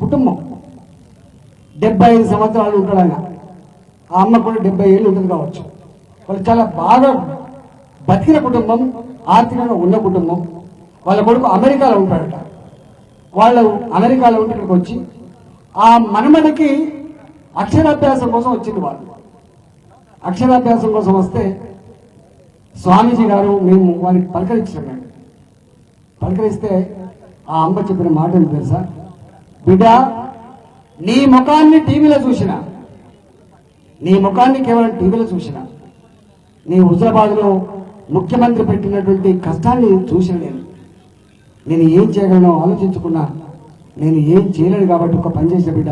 కుటుంబం. డెబ్బై ఐదు సంవత్సరాలు ఉంటాడు ఆయన. ఆ అమ్మ కూడా డెబ్బై ఏళ్ళు ఉంటుంది కావచ్చు. వాళ్ళు చాలా బాగా బతికిన కుటుంబం ఆర్థికంగా ఉన్న కుటుంబం. వాళ్ళ కొడుకు అమెరికాలో ఉంటాడట. వాళ్ళు అమెరికాలో ఉంటే ఇక్కడికి వచ్చి ఆ మనమనకి అక్షరాభ్యాసం కోసం వచ్చింది వాళ్ళు. అక్షరాభ్యాసం కోసం వస్తే స్వామీజీ గారు మేము వారికి పలకరించాం పలకరిస్తే ఆ అమ్మ చెప్పిన మాట ఏంటి తెలుసా? బిడ్డ నీ ముఖాన్ని టీవీలో చూసిన నీ ముఖాన్ని కేవలం టీవీలో చూసిన నీ హుజరాబాద్లో ముఖ్యమంత్రి పెట్టినటువంటి కష్టాన్ని చూసిన నేను. నేను ఏం చేయగలను ఆలోచించుకున్నా. నేను ఏం చేయలేను కాబట్టి ఒక పని చేసిన బిడ్డ.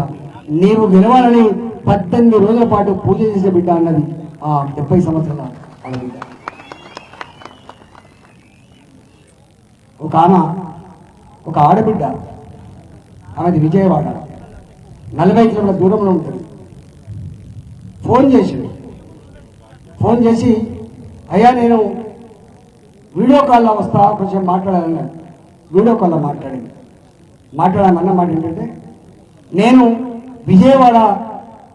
నీవు గెలవాలని పద్దెనిమిది రోజుల పాటు పూజ చేసిన బిడ్డ అన్నది ఆ డెబ్బై సంవత్సరాల వాళ్ళ బిడ్డ. ఒక ఆమె ఒక ఆడబిడ్డ. ఆమెది విజయవాడ. నలభై కిలోమీటర్ల దూరంలో ఉంటుంది. ఫోన్ చేసిండు ఫోన్ చేసి అయ్యా నేను వీడియో కాల్లో వస్తా కొంచెం మాట్లాడాలన్నాడు వీడియో కాల్లో మాట్లాడింది. మాట్లాడామన్న మాట ఏంటంటే నేను విజయవాడ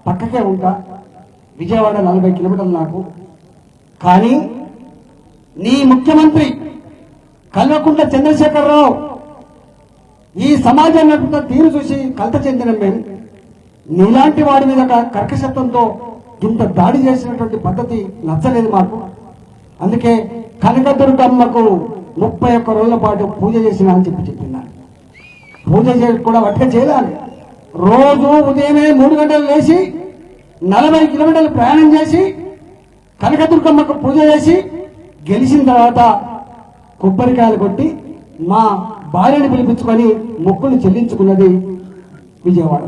పక్కకే ఉంటా. విజయవాడ నలభై కిలోమీటర్లు నాకు. కానీ నీ ముఖ్యమంత్రి కల్వకుంట్ల చంద్రశేఖరరావు ఈ సమాజం నడుపుతున్న తీరు చూసి కలత చెందిన మేము నీలాంటి వాడి మీద కర్కశత్వంతో ఇంత దాడి చేసినటువంటి పద్ధతి నచ్చలేదు మాకు. అందుకే కనకదుర్గమ్మకు ముప్పై ఒక్క రోజుల పాటు పూజ చేసిన అని చెప్పి చెప్పినాను పూజ చేసి కూడా వట్ట చేయాలి. రోజు ఉదయమే మూడు గంటలు లేచి నలభై కిలోమీటర్లు ప్రయాణం చేసి కనకదుర్గమ్మకు పూజ చేసి గెలిచిన తర్వాత కొబ్బరికాయలు కొట్టి మా భార్యను పిలిపించుకొని మొక్కులు చెల్లించుకున్నది విజయవాడ.